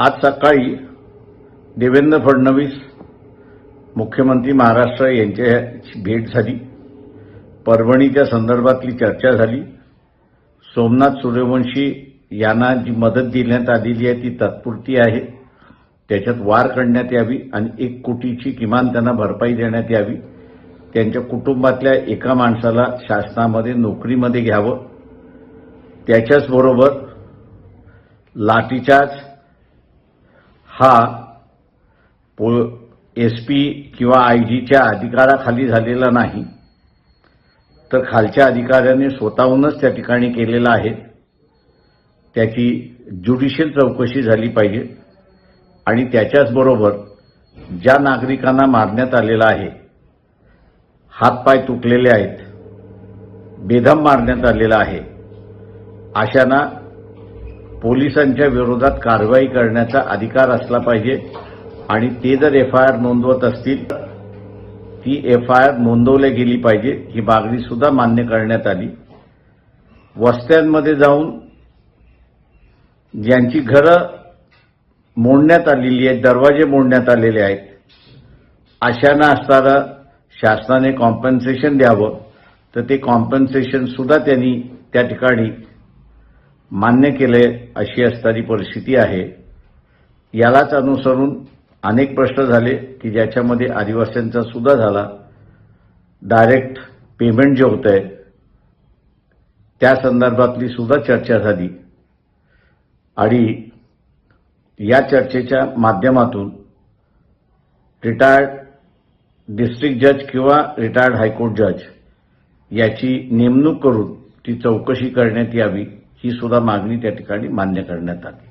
आज सकाळी देवेंद्र फडणवीस मुख्यमंत्री महाराष्ट्र यांच्याशी भेट झाली. परभणीच्या संदर्भातली चर्चा झाली. सोमनाथ सूर्यवंशी यांना जी मदत देण्यात आलेली आहे ती तात्पुरती आहे. त्याच्यात वार करण्यात यावी आणि एक कोटीची किमान त्यांना भरपाई देण्यात यावी. त्यांच्या कुटुंबातल्या एका माणसाला शासनामध्ये नोकरीमध्ये घ्यावं. त्याच्याचबरोबर लाठीचार्ज हा पो एस पी किंवा आय जीच्या अधिकाराखाली झालेला नाही तर खालच्या अधिकाऱ्याने स्वतःहूनच त्या ठिकाणी केलेला आहे. त्याची ज्युडिशियल चौकशी झाली पाहिजे आणि त्याच्याचबरोबर ज्या नागरिकांना मारण्यात आलेला आहे हातपाय तुटलेले आहेत बेदम मारण्यात आलेला आहे अशांना पोलिसांच्या विरोधात कारवाई करण्याचा अधिकार असला पाहिजे. आणि ते जर एफ आय आर नोंदवत असतील ती एफ आय आर नोंदवल्या गेली पाहिजे ही मागणी सुद्धा मान्य करण्यात आली. वस्त्यांमध्ये जाऊन ज्यांची घरं मोडण्यात आलेली आहेत दरवाजे मोडण्यात आलेले आहेत अशांना असणारा शासनाने कॉम्पन्सेशन द्यावं. तर ते कॉम्पन्सेशन सुद्धा त्यांनी त्या ठिकाणी मान्य केले अशी असणारी परिस्थिती आहे. यालाच अनुसरून अनेक प्रश्न झाले की ज्याच्यामध्ये आदिवासींचा सुद्धा झाला. डायरेक्ट पेमेंट जे होतं आहे त्या संदर्भातली सुद्धा चर्चा झाली. आणि या चर्चेच्या माध्यमातून रिटायर्ड डिस्ट्रिक्ट जज किंवा रिटायर्ड हायकोर्ट जज याची नेमणूक करून ती चौकशी करण्यात यावी. ही सुद्धा मागणी त्या ठिकाणी मान्य करण्यात आली.